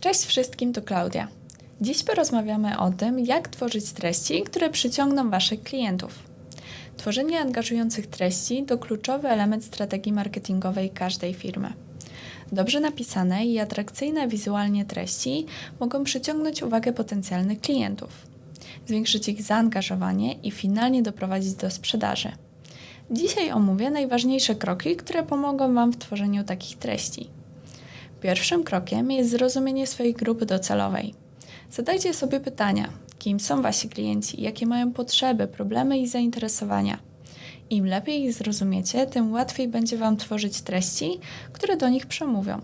Cześć wszystkim, to Klaudia. Dziś porozmawiamy o tym, jak tworzyć treści, które przyciągną Waszych klientów. Tworzenie angażujących treści to kluczowy element strategii marketingowej każdej firmy. Dobrze napisane i atrakcyjne wizualnie treści mogą przyciągnąć uwagę potencjalnych klientów, zwiększyć ich zaangażowanie i finalnie doprowadzić do sprzedaży. Dzisiaj omówię najważniejsze kroki, które pomogą Wam w tworzeniu takich treści. Pierwszym krokiem jest zrozumienie swojej grupy docelowej. Zadajcie sobie pytania: kim są Wasi klienci, jakie mają potrzeby, problemy i zainteresowania. Im lepiej ich zrozumiecie, tym łatwiej będzie Wam tworzyć treści, które do nich przemówią.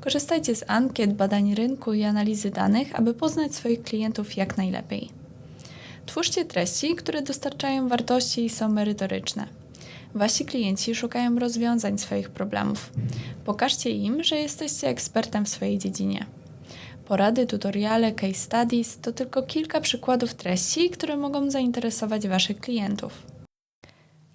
Korzystajcie z ankiet, badań rynku i analizy danych, aby poznać swoich klientów jak najlepiej. Twórzcie treści, które dostarczają wartości i są merytoryczne. Wasi klienci szukają rozwiązań swoich problemów. Pokażcie im, że jesteście ekspertem w swojej dziedzinie. Porady, tutoriale, case studies to tylko kilka przykładów treści, które mogą zainteresować Waszych klientów.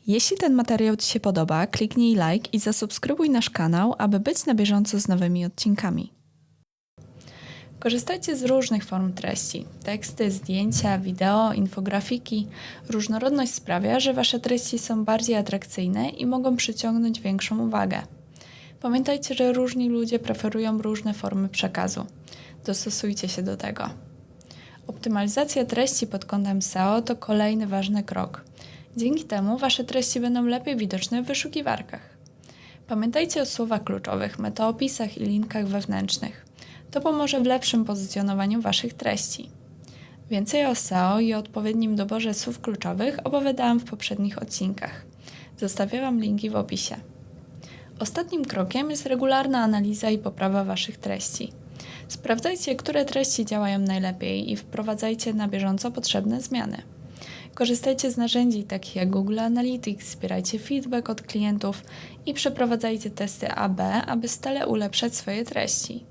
Jeśli ten materiał Ci się podoba, kliknij like i zasubskrybuj nasz kanał, aby być na bieżąco z nowymi odcinkami. Korzystajcie z różnych form treści: teksty, zdjęcia, wideo, infografiki. Różnorodność sprawia, że Wasze treści są bardziej atrakcyjne i mogą przyciągnąć większą uwagę. Pamiętajcie, że różni ludzie preferują różne formy przekazu. Dostosujcie się do tego. Optymalizacja treści pod kątem SEO to kolejny ważny krok. Dzięki temu Wasze treści będą lepiej widoczne w wyszukiwarkach. Pamiętajcie o słowach kluczowych, metaopisach i linkach wewnętrznych. To pomoże w lepszym pozycjonowaniu Waszych treści. Więcej o SEO i odpowiednim doborze słów kluczowych opowiadałam w poprzednich odcinkach. Zostawię Wam linki w opisie. Ostatnim krokiem jest regularna analiza i poprawa Waszych treści. Sprawdzajcie, które treści działają najlepiej i wprowadzajcie na bieżąco potrzebne zmiany. Korzystajcie z narzędzi takich jak Google Analytics, zbierajcie feedback od klientów i przeprowadzajcie testy AB, aby stale ulepszać swoje treści.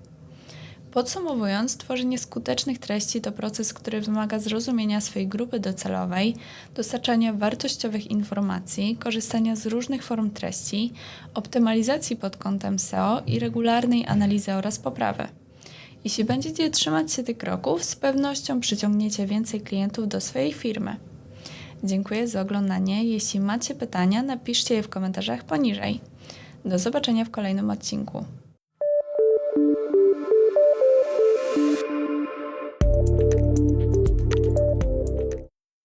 Podsumowując, tworzenie skutecznych treści to proces, który wymaga zrozumienia swojej grupy docelowej, dostarczania wartościowych informacji, korzystania z różnych form treści, optymalizacji pod kątem SEO i regularnej analizy oraz poprawy. Jeśli będziecie trzymać się tych kroków, z pewnością przyciągniecie więcej klientów do swojej firmy. Dziękuję za oglądanie. Jeśli macie pytania, napiszcie je w komentarzach poniżej. Do zobaczenia w kolejnym odcinku.